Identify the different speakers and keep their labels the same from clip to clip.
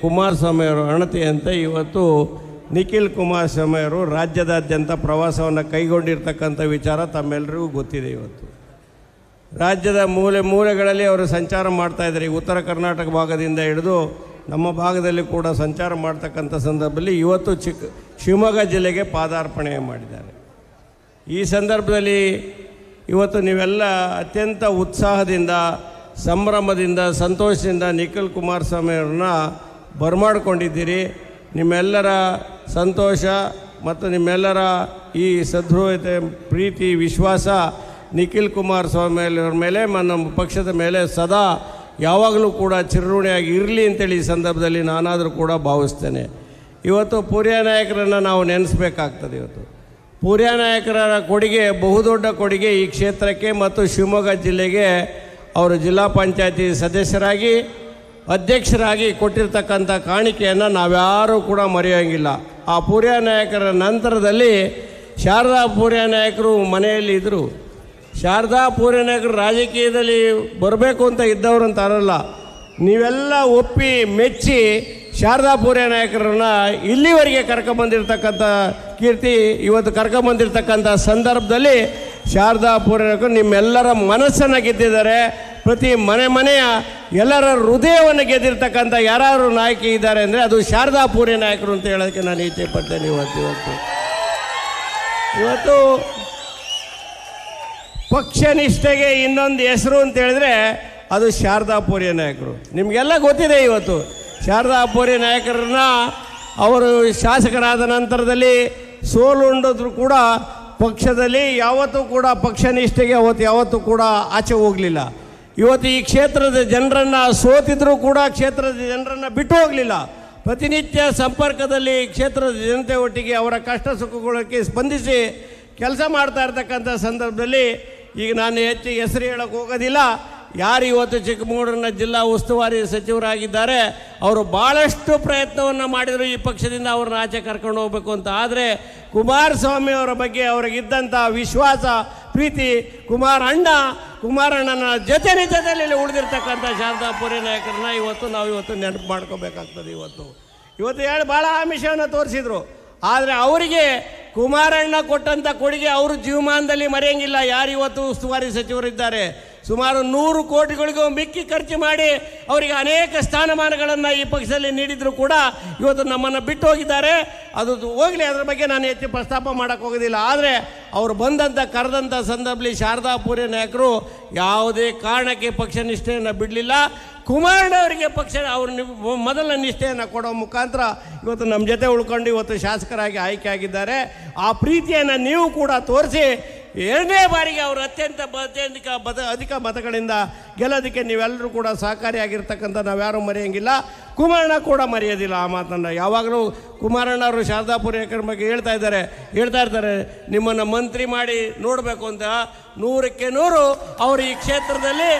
Speaker 1: ಕುಮಾರಸ್ವಾಮಿ ಅವರು ಅಣತಿಯಂತೆ ಇವತ್ತು ನಿಖಿಲ್ ಕುಮಾರಸ್ವಾಮಿ ಅವರು ರಾಜ್ಯದಾದ್ಯಂತ ಪ್ರವಾಸವನ್ನು ಕೈಗೊಂಡಿರ್ತಕ್ಕಂಥ ವಿಚಾರ ತಮ್ಮೆಲ್ಲರಿಗೂ ಗೊತ್ತಿದೆ ಇವತ್ತು. ರಾಜ್ಯದ ಮೂಲೆ ಮೂಲೆಗಳಲ್ಲಿ ಅವರು ಸಂಚಾರ ಮಾಡ್ತಾ ಇದ್ದಾರೆ. ಈ ಉತ್ತರ ಕರ್ನಾಟಕ ಭಾಗದಿಂದ ಹಿಡಿದು ನಮ್ಮ ಭಾಗದಲ್ಲಿ ಕೂಡ ಸಂಚಾರ ಮಾಡ್ತಕ್ಕಂಥ ಸಂದರ್ಭದಲ್ಲಿ ಇವತ್ತು ಚಿಕ್ಕ ಶಿವಮೊಗ್ಗ ಜಿಲ್ಲೆಗೆ ಪಾದಾರ್ಪಣೆ ಮಾಡಿದ್ದಾರೆ. ಈ ಸಂದರ್ಭದಲ್ಲಿ ಇವತ್ತು ನೀವೆಲ್ಲ ಅತ್ಯಂತ ಉತ್ಸಾಹದಿಂದ, ಸಂಭ್ರಮದಿಂದ, ಸಂತೋಷದಿಂದ ನಿಖಿಲ್ ಕುಮಾರಸ್ವಾಮಿ ಅವ್ರನ್ನ ಬರಮಾಡ್ಕೊಂಡಿದ್ದೀರಿ. ನಿಮ್ಮೆಲ್ಲರ ಸಂತೋಷ ಮತ್ತು ನಿಮ್ಮೆಲ್ಲರ ಈ ಸದೃಢತೆ ಪ್ರೀತಿ, ವಿಶ್ವಾಸ ನಿಖಿಲ್ ಕುಮಾರ್ ಸ್ವಾಮಿ ಅವರ ಮೇಲೆ ನಮ್ಮ ಪಕ್ಷದ ಮೇಲೆ ಸದಾ ಯಾವಾಗಲೂ ಕೂಡ ಚಿರಋಣಿಯಾಗಿ ಇರಲಿ ಅಂತೇಳಿ ಈ ಸಂದರ್ಭದಲ್ಲಿ ನಾನಾದರೂ ಕೂಡ ಭಾವಿಸ್ತೇನೆ. ಇವತ್ತು ಪೂರ್ಯ ನಾಯಕರನ್ನು ನಾವು ನೆನೆಸ್ಬೇಕಾಗ್ತದೆ ಇವತ್ತು. ಪೂರ್ಯ ನಾಯಕರ ಕೊಡುಗೆ, ಬಹುದೊಡ್ಡ ಕೊಡುಗೆ ಈ ಕ್ಷೇತ್ರಕ್ಕೆ ಮತ್ತು ಶಿವಮೊಗ್ಗ ಜಿಲ್ಲೆಗೆ ಅವರು ಜಿಲ್ಲಾ ಪಂಚಾಯತಿ ಸದಸ್ಯರಾಗಿ ಅಧ್ಯಕ್ಷರಾಗಿ ಕೊಟ್ಟಿರ್ತಕ್ಕಂಥ ಕಾಣಿಕೆಯನ್ನು ನಾವ್ಯಾರೂ ಕೂಡ ಮರೆಯೋಂಗಿಲ್ಲ. ಆ ಪೂರ್ಯ ನಾಯಕರ ನಂತರದಲ್ಲಿ ಶಾರದಾ ಪೂರ್ಯ ನಾಯಕರು ಮನೆಯಲ್ಲಿ ಇದ್ದರು ಶಾರದಾ ಪೂರ್ಯ ನಾಯಕರು ರಾಜಕೀಯದಲ್ಲಿ ಬರಬೇಕು ಅಂತ ಇದ್ದವರು ಅಂತ ಅರಲ್ಲ. ನೀವೆಲ್ಲ ಒಪ್ಪಿ ಮೆಚ್ಚಿ ಶಾರದಾ ಪೂರ್ಯ ನಾಯಕರನ್ನ ಇಲ್ಲಿವರೆಗೆ ಕರ್ಕೊಂಬಂದಿರ್ತಕ್ಕಂಥ ಕೀರ್ತಿ, ಇವತ್ತು ಕರ್ಕೊಂಬಂದಿರ್ತಕ್ಕಂಥ ಸಂದರ್ಭದಲ್ಲಿ ಶಾರದಾ ಪೂರ್ಯ ನಾಯಕರು ನಿಮ್ಮೆಲ್ಲರ ಮನಸ್ಸನ್ನು ಗೆದ್ದಿದ್ದಾರೆ. ಪ್ರತಿ ಮನೆ ಮನೆಯ ಎಲ್ಲರ ಹೃದಯವನ್ನು ಗೆದ್ದಿರ್ತಕ್ಕಂಥ ಯಾರು ನಾಯಕಿ ಇದ್ದಾರೆ ಅಂದರೆ ಅದು ಶಾರದಾ ನಾಯಕರು ಅಂತ ಹೇಳೋದಕ್ಕೆ ನಾನು ಇಚ್ಛೆ ಪಡ್ತೇನೆ ಇವತ್ತು ಇವತ್ತು. ಇವತ್ತು ಪಕ್ಷ ನಿಷ್ಠೆಗೆ ಇನ್ನೊಂದು ಹೆಸರು ಅಂತ ಹೇಳಿದ್ರೆ ಅದು ಶಾರದಾ ನಾಯಕರು. ನಿಮಗೆಲ್ಲ ಗೊತ್ತಿದೆ ಇವತ್ತು. ಶಾರದಾ ಪೂರ್ಯ ನಾಯಕರನ್ನ ಅವರು ಶಾಸಕರಾದ ನಂತರದಲ್ಲಿ ಸೋಲುಂಡಿದ್ರು ಕೂಡ ಪಕ್ಷದಲ್ಲಿ ಯಾವತ್ತೂ ಕೂಡ ಪಕ್ಷ ನಿಷ್ಠೆಗೆ ಅವತ್ತು ಯಾವತ್ತೂ ಕೂಡ ಆಚೆ ಹೋಗಲಿಲ್ಲ. ಇವತ್ತು ಈ ಕ್ಷೇತ್ರದ ಜನರನ್ನು ಸೋತಿದ್ರೂ ಕೂಡ ಕ್ಷೇತ್ರದ ಜನರನ್ನು ಬಿಟ್ಟು ಹೋಗಲಿಲ್ಲ. ಪ್ರತಿನಿತ್ಯ ಸಂಪರ್ಕದಲ್ಲಿ ಕ್ಷೇತ್ರದ ಜನತೆ ಒಟ್ಟಿಗೆ ಅವರ ಕಷ್ಟ ಸುಖಗಳಿಗೆ ಸ್ಪಂದಿಸಿ ಕೆಲಸ ಮಾಡ್ತಾ ಇರ್ತಕ್ಕಂಥ ಸಂದರ್ಭದಲ್ಲಿ ಈಗ ನಾನು ಹೆಚ್ಚು ಹೆಸರು ಹೇಳೋಕ್ಕೆ ಹೋಗೋದಿಲ್ಲ. ಯಾರು ಇವತ್ತು ಚಿಕ್ಕಮಗಳೂರಿನ ಜಿಲ್ಲಾ ಉಸ್ತುವಾರಿ ಸಚಿವರಾಗಿದ್ದಾರೆ, ಅವರು ಭಾಳಷ್ಟು ಪ್ರಯತ್ನವನ್ನು ಮಾಡಿದರು ಈ ಪಕ್ಷದಿಂದ ಅವ್ರನ್ನ ಆಚೆ ಕರ್ಕೊಂಡು ಹೋಗಬೇಕು ಅಂತ. ಆದರೆ ಕುಮಾರಸ್ವಾಮಿ ಅವರ ಬಗ್ಗೆ ಅವ್ರಿಗಿದ್ದಂಥ ವಿಶ್ವಾಸ ಪ್ರೀತಿ ಕುಮಾರಣ್ಣ ಕುಮಾರಣ್ಣನ ಜೊತೆ ಜೊತೆಯಲ್ಲಿ ಉಳಿದಿರ್ತಕ್ಕಂಥ ಶಾರದಾ ನಾಯಕರನ್ನ ಇವತ್ತು ನಾವು ಇವತ್ತು ನೆನಪು ಮಾಡ್ಕೋಬೇಕಾಗ್ತದೆ ಇವತ್ತು. ಇವತ್ತು ಹೇಳಿ ಭಾಳ ಆಮಿಷವನ್ನು ತೋರಿಸಿದ್ರು. ಆದರೆ ಅವರಿಗೆ ಕುಮಾರಣ್ಣ ಕೊಟ್ಟಂಥ ಕೊಡುಗೆ ಅವರು ಜೀವಮಾನದಲ್ಲಿ ಮರೆಯಂಗಿಲ್ಲ. ಯಾರು ಇವತ್ತು ಉಸ್ತುವಾರಿ ಸಚಿವರಿದ್ದಾರೆ? ಸುಮಾರು ನೂರು ಕೋಟಿಗಳಿಗೂ ಮಿಕ್ಕಿ ಖರ್ಚು ಮಾಡಿ ಅವರಿಗೆ ಅನೇಕ ಸ್ಥಾನಮಾನಗಳನ್ನು ಈ ಪಕ್ಷದಲ್ಲಿ ನೀಡಿದ್ರು ಕೂಡ ಇವತ್ತು ನಮ್ಮನ್ನು ಬಿಟ್ಟು ಹೋಗಿದ್ದಾರೆ. ಅದು ಹೋಗಲಿ, ಅದರ ಬಗ್ಗೆ ನಾನು ಹೆಚ್ಚು ಪ್ರಸ್ತಾಪ ಮಾಡೋಕ್ಕೆ ಹೋಗೋದಿಲ್ಲ. ಆದರೆ ಅವರು ಬಂದಂಥ ಕರೆದಂಥ ಸಂದರ್ಭದಲ್ಲಿ ಶಾರದಾಪುರಿ ನಾಯಕರು ಯಾವುದೇ ಕಾರಣಕ್ಕೆ ಪಕ್ಷ ನಿಷ್ಠೆಯನ್ನು ಬಿಡಲಿಲ್ಲ. ಕುಮಾರಣ್ಣವರಿಗೆ ಪಕ್ಷ, ಅವರು ಮೊದಲ ನಿಷ್ಠೆಯನ್ನು ಕೊಡೋ ಮುಖಾಂತರ ಇವತ್ತು ನಮ್ಮ ಜೊತೆ ಉಳ್ಕೊಂಡು ಇವತ್ತು ಶಾಸಕರಾಗಿ ಆಯ್ಕೆ ಆಗಿದ್ದಾರೆ. ಆ ಪ್ರೀತಿಯನ್ನು ನೀವು ಕೂಡ ತೋರಿಸಿ ಎರಡನೇ ಬಾರಿಗೆ ಅವರು ಅತ್ಯಂತ ಅತ್ಯಂತ ಮತ ಅಧಿಕ ಮತಗಳಿಂದ ಗೆಲ್ಲೋದಕ್ಕೆ ನೀವೆಲ್ಲರೂ ಕೂಡ ಸಹಕಾರಿಯಾಗಿರ್ತಕ್ಕಂಥ ನಾವ್ಯಾರೂ ಮರೆಯಂಗಿಲ್ಲ. ಕುಮಾರಣ್ಣ ಕೂಡ ಮರೆಯೋದಿಲ್ಲ ಆ ಮಾತನ್ನು. ಯಾವಾಗಲೂ ಕುಮಾರಣ್ಣ ಅವರು ಶಾರದಾಪುರ ಬಗ್ಗೆ ಹೇಳ್ತಾ ಇದ್ದಾರೆ. ಹೇಳ್ತಾ ಇರ್ತಾರೆ, ನಿಮ್ಮನ್ನು ಮಂತ್ರಿ ಮಾಡಿ ನೋಡಬೇಕು ಅಂತ ನೂರಕ್ಕೆ ನೂರು ಅವರು ಈ ಕ್ಷೇತ್ರದಲ್ಲಿ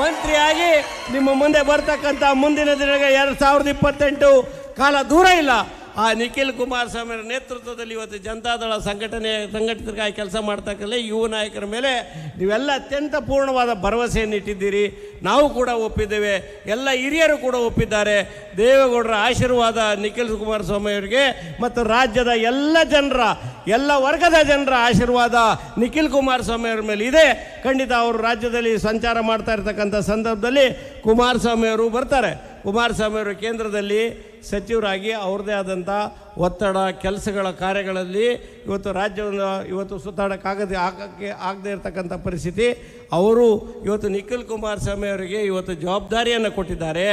Speaker 1: ಮಂತ್ರಿಯಾಗಿ ನಿಮ್ಮ ಮುಂದೆ ಬರ್ತಕ್ಕಂಥ ಮುಂದಿನ ದಿನಗಳ ಎರಡು ಸಾವಿರದ ಇಪ್ಪತ್ತೆಂಟು ಕಾಲ ದೂರ ಇಲ್ಲ. ಆ ನಿಖಿಲ್ ಕುಮಾರಸ್ವಾಮಿ ನೇತೃತ್ವದಲ್ಲಿ ಇವತ್ತು ಜನತಾದಳ ಸಂಘಟನೆ ಸಂಘಟಿತರಿಗಾಗಿ ಕೆಲಸ ಮಾಡ್ತಕ್ಕಲ್ಲ ಯುವ ನಾಯಕರ ಮೇಲೆ ನೀವೆಲ್ಲ ಅತ್ಯಂತ ಪೂರ್ಣವಾದ ಭರವಸೆಯನ್ನು ಇಟ್ಟಿದ್ದೀರಿ. ನಾವು ಕೂಡ ಒಪ್ಪಿದ್ದೇವೆ. ಎಲ್ಲ ಹಿರಿಯರು ಕೂಡ ಒಪ್ಪಿದ್ದಾರೆ. ದೇವೇಗೌಡರ ಆಶೀರ್ವಾದ ನಿಖಿಲ್ ಕುಮಾರಸ್ವಾಮಿ ಅವರಿಗೆ ಮತ್ತು ರಾಜ್ಯದ ಎಲ್ಲ ಜನರ, ಎಲ್ಲ ವರ್ಗದ ಜನರ ಆಶೀರ್ವಾದ ನಿಖಿಲ್ ಕುಮಾರಸ್ವಾಮಿ ಅವರ ಮೇಲೆ ಇದೆ. ಖಂಡಿತ ಅವರು ರಾಜ್ಯದಲ್ಲಿ ಸಂಚಾರ ಮಾಡ್ತಾ ಇರ್ತಕ್ಕಂಥ ಸಂದರ್ಭದಲ್ಲಿ ಕುಮಾರಸ್ವಾಮಿ ಅವರು ಬರ್ತಾರೆ. ಕುಮಾರಸ್ವಾಮಿ ಅವರು ಕೇಂದ್ರದಲ್ಲಿ ಸಚಿವರಾಗಿ ಅವ್ರದ್ದೇ ಆದಂಥ ಒತ್ತಡ, ಕೆಲಸಗಳ ಕಾರ್ಯಗಳಲ್ಲಿ ಇವತ್ತು ರಾಜ್ಯವನ್ನು ಇವತ್ತು ಸುತ್ತಾಡೋಕ್ಕಾಗದೆ ಆಗಕ್ಕೆ ಆಗದೆ ಇರತಕ್ಕಂಥ ಪರಿಸ್ಥಿತಿ. ಅವರು ಇವತ್ತು ನಿಖಿಲ್ ಕುಮಾರಸ್ವಾಮಿ ಅವರಿಗೆ ಇವತ್ತು ಜವಾಬ್ದಾರಿಯನ್ನು ಕೊಟ್ಟಿದ್ದಾರೆ.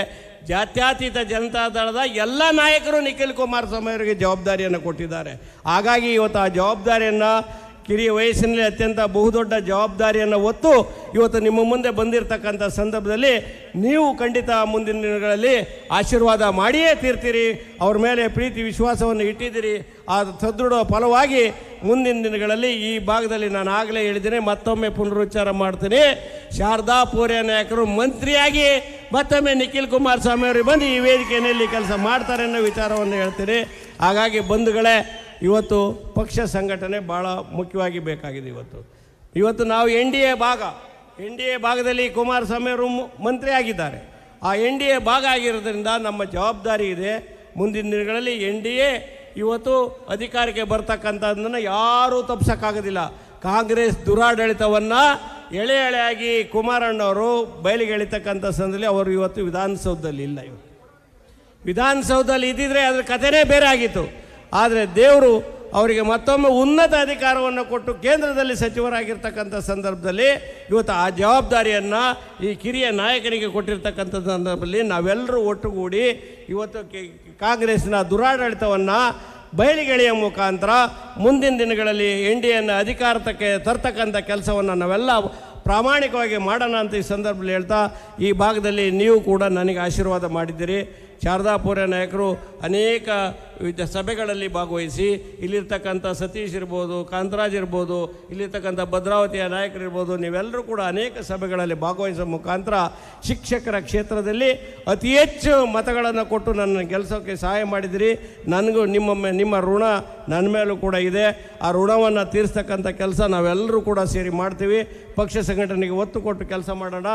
Speaker 1: ಜಾತ್ಯತೀತ ಜನತಾದಳದ ಎಲ್ಲ ನಾಯಕರು ನಿಖಿಲ್ ಕುಮಾರಸ್ವಾಮಿ ಅವರಿಗೆ ಜವಾಬ್ದಾರಿಯನ್ನು ಕೊಟ್ಟಿದ್ದಾರೆ. ಹಾಗಾಗಿ ಇವತ್ತು ಆ ಜವಾಬ್ದಾರಿಯನ್ನು ಕಿರಿಯ ವಯಸ್ಸಿನಲ್ಲಿ ಅತ್ಯಂತ ಬಹುದೊಡ್ಡ ಜವಾಬ್ದಾರಿಯನ್ನು ಹೊತ್ತು ಇವತ್ತು ನಿಮ್ಮ ಮುಂದೆ ಬಂದಿರತಕ್ಕಂಥ ಸಂದರ್ಭದಲ್ಲಿ ನೀವು ಖಂಡಿತ ಮುಂದಿನ ದಿನಗಳಲ್ಲಿ ಆಶೀರ್ವಾದ ಮಾಡಿಯೇ ತೀರ್ತೀರಿ. ಅವ್ರ ಮೇಲೆ ಪ್ರೀತಿ ವಿಶ್ವಾಸವನ್ನು ಇಟ್ಟಿದ್ದೀರಿ. ಆ ಸದೃಢ ಫಲವಾಗಿ ಮುಂದಿನ ದಿನಗಳಲ್ಲಿ ಈ ಭಾಗದಲ್ಲಿ ನಾನು ಆಗಲೇ ಹೇಳಿದ್ದೀನಿ, ಮತ್ತೊಮ್ಮೆ ಪುನರುಚ್ಚಾರ ಮಾಡ್ತೀನಿ. ಶಾರದಾ ಪೂರ್ಯ ನಾಯಕರು ಮಂತ್ರಿಯಾಗಿ ಮತ್ತೊಮ್ಮೆ ನಿಖಿಲ್ ಕುಮಾರಸ್ವಾಮಿ ಅವರಿಗೆ ಬಂದು ಈ ವೇದಿಕೆಯಲ್ಲಿ ಕೆಲಸ ಮಾಡ್ತಾರೆ ಅನ್ನೋ ವಿಚಾರವನ್ನು ಹೇಳ್ತೀನಿ. ಹಾಗಾಗಿ ಬಂಧುಗಳೇ ಇವತ್ತು ಪಕ್ಷ ಸಂಘಟನೆ ಭಾಳ ಮುಖ್ಯವಾಗಿ ಬೇಕಾಗಿದೆ ಇವತ್ತು. ಇವತ್ತು ನಾವು ಎನ್ ಡಿ ಎ ಭಾಗ, ಎನ್ ಡಿ ಎ ಭಾಗದಲ್ಲಿ ಕುಮಾರಸ್ವಾಮಿ ಅವರು ಮಂತ್ರಿ ಆಗಿದ್ದಾರೆ. ಆ ಎನ್ ಡಿ ಎ ಭಾಗ ಆಗಿರೋದ್ರಿಂದ ನಮ್ಮ ಜವಾಬ್ದಾರಿ ಇದೆ. ಮುಂದಿನ ದಿನಗಳಲ್ಲಿ ಎನ್ ಡಿ ಎ ಇವತ್ತು ಅಧಿಕಾರಕ್ಕೆ ಬರ್ತಕ್ಕಂಥದ್ದನ್ನು ಯಾರೂ ತಪ್ಪಿಸೋಕ್ಕಾಗೋದಿಲ್ಲ ಕಾಂಗ್ರೆಸ್ ದುರಾಡಳಿತವನ್ನು ಎಳೆ ಎಳೆಯಾಗಿ ಕುಮಾರಣ್ಣವರು ಬಯಲಿಗೆ ಎಳಿತಕ್ಕಂಥ ಸಂದರ್ಭದಲ್ಲಿ ಅವರು ಇವತ್ತು ವಿಧಾನಸೌಧದಲ್ಲಿ ಇಲ್ಲ ಇವತ್ತು ವಿಧಾನಸೌಧದಲ್ಲಿ ಇದ್ದಿದ್ರೆ ಅದ್ರ ಕಥೆನೇ ಬೇರೆ ಆಗಿತ್ತು. ಆದರೆ ದೇವರು ಅವರಿಗೆ ಮತ್ತೊಮ್ಮೆ ಉನ್ನತ ಅಧಿಕಾರವನ್ನು ಕೊಟ್ಟು ಕೇಂದ್ರದಲ್ಲಿ ಸಚಿವರಾಗಿರ್ತಕ್ಕಂಥ ಸಂದರ್ಭದಲ್ಲಿ ಇವತ್ತು ಆ ಜವಾಬ್ದಾರಿಯನ್ನು ಈ ಕಿರಿಯ ನಾಯಕನಿಗೆ ಕೊಟ್ಟಿರ್ತಕ್ಕಂಥ ಸಂದರ್ಭದಲ್ಲಿ ನಾವೆಲ್ಲರೂ ಒಟ್ಟುಗೂಡಿ ಇವತ್ತು ಕಾಂಗ್ರೆಸ್ನ ದುರಾಡಳಿತವನ್ನು ಬಯಲಿಗೆಳೆಯ ಮುಖಾಂತರ ಮುಂದಿನ ದಿನಗಳಲ್ಲಿ ಎನ್ ಡಿ ಎನ್ನು ಅಧಿಕಾರಕ್ಕೆ ತರ್ತಕ್ಕಂಥ ಕೆಲಸವನ್ನು ನಾವೆಲ್ಲ ಪ್ರಾಮಾಣಿಕವಾಗಿ ಮಾಡೋಣ ಅಂತ ಈ ಸಂದರ್ಭದಲ್ಲಿ ಹೇಳ್ತಾ, ಈ ಭಾಗದಲ್ಲಿ ನೀವು ಕೂಡ ನನಗೆ ಆಶೀರ್ವಾದ ಮಾಡಿದ್ದೀರಿ. ಶಾರದಾಪುರ ನಾಯಕರು ಅನೇಕ ವಿಧ ಸಭೆಗಳಲ್ಲಿ ಭಾಗವಹಿಸಿ, ಇಲ್ಲಿರ್ತಕ್ಕಂಥ ಸತೀಶ್ ಇರ್ಬೋದು, ಕಾಂತರಾಜ್ ಇರ್ಬೋದು, ಇಲ್ಲಿರ್ತಕ್ಕಂಥ ಭದ್ರಾವತಿಯ ನಾಯಕರಿರ್ಬೋದು ನೀವೆಲ್ಲರೂ ಕೂಡ ಅನೇಕ ಸಭೆಗಳಲ್ಲಿ ಭಾಗವಹಿಸೋ ಮುಖಾಂತರ ಶಿಕ್ಷಕರ ಕ್ಷೇತ್ರದಲ್ಲಿ ಅತಿ ಹೆಚ್ಚು ಮತಗಳನ್ನು ಕೊಟ್ಟು ನನ್ನ ಗೆಲ್ಲಿಸೋಕ್ಕೆ ಸಹಾಯ ಮಾಡಿದಿರಿ. ನನಗೂ ನಿಮ್ಮ ನಿಮ್ಮ ಋಣ ನನ್ನ ಮೇಲೂ ಕೂಡ ಇದೆ. ಆ ಋಣವನ್ನು ತೀರಿಸ್ತಕ್ಕಂಥ ಕೆಲಸ ನಾವೆಲ್ಲರೂ ಕೂಡ ಸೇರಿ ಮಾಡ್ತೀವಿ. ಪಕ್ಷ ಸಂಘಟನೆಗೆ ಒತ್ತು ಕೊಟ್ಟು ಕೆಲಸ ಮಾಡೋಣ.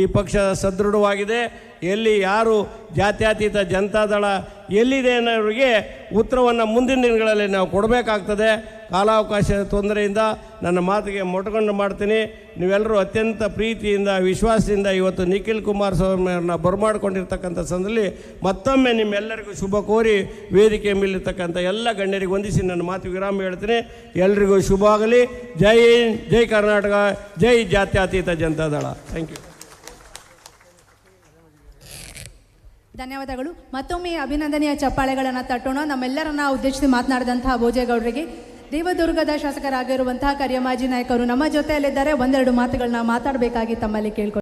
Speaker 1: ಈ ಪಕ್ಷ ಸದೃಢವಾಗಿದೆ. ಎಲ್ಲಿ ಯಾರು ಜಾತ್ಯತೀತ ಜನತಾದಳ ಎಲ್ಲಿದೆ ಅನ್ನೋರಿಗೆ ಉತ್ತರವನ್ನು ಮುಂದಿನ ದಿನಗಳಲ್ಲಿ ನಾವು ಕೊಡಬೇಕಾಗ್ತದೆ. ಕಾಲಾವಕಾಶದ ತೊಂದರೆಯಿಂದ ನನ್ನ ಮಾತಿಗೆ ಮೊಟಕೊಂಡು ಮಾಡ್ತೀನಿ. ನೀವೆಲ್ಲರೂ ಅತ್ಯಂತ ಪ್ರೀತಿಯಿಂದ, ವಿಶ್ವಾಸದಿಂದ ಇವತ್ತು ನಿಖಿಲ್ ಕುಮಾರ್ ಅವ್ರನ್ನ ಬರಮಾಡ್ಕೊಂಡಿರ್ತಕ್ಕಂಥ ಸಂದರ್ಭದಲ್ಲಿ ಮತ್ತೊಮ್ಮೆ ನಿಮ್ಮೆಲ್ಲರಿಗೂ ಶುಭ ಕೋರಿ ವೇದಿಕೆ ಮೇಲಿರ್ತಕ್ಕಂಥ ಎಲ್ಲ ಗಣ್ಯರಿಗೆ ವಂದಿಸಿ ನನ್ನ ಮಾತು ವಿರಾಮ ಹೇಳ್ತೀನಿ. ಎಲ್ರಿಗೂ ಶುಭ ಆಗಲಿ ಜೈ ಜೈ ಕರ್ನಾಟಕ, ಜೈ ಜಾತ್ಯತೀತ ಜನತಾದಳ ಥ್ಯಾಂಕ್ ಯು
Speaker 2: ಧನ್ಯವಾದಗಳು. ಮತ್ತೊಮ್ಮೆ ಅಭಿನಂದನೆಯ ಚಪ್ಪಾಳೆಗಳನ್ನು ತಟ್ಟೋಣ. ನಮ್ಮೆಲ್ಲರನ್ನ ಉದ್ದೇಶಿಸಿ ಮಾತನಾಡಿದಂತಹ ಭೋಜೇಗೌಡರಿಗೆ. ದೇವದುರ್ಗದ ಶಾಸಕರಾಗಿರುವಂತಹ ಕರಿಯಮಾಜಿ ನಾಯಕರು ನಮ್ಮ ಜೊತೆಯಲ್ಲಿದ್ದಾರೆ. ಒಂದೆರಡು ಮಾತುಗಳನ್ನ ಮಾತಾಡಬೇಕಾಗಿ ತಮ್ಮಲ್ಲಿ ಕೇಳ್ಕೊ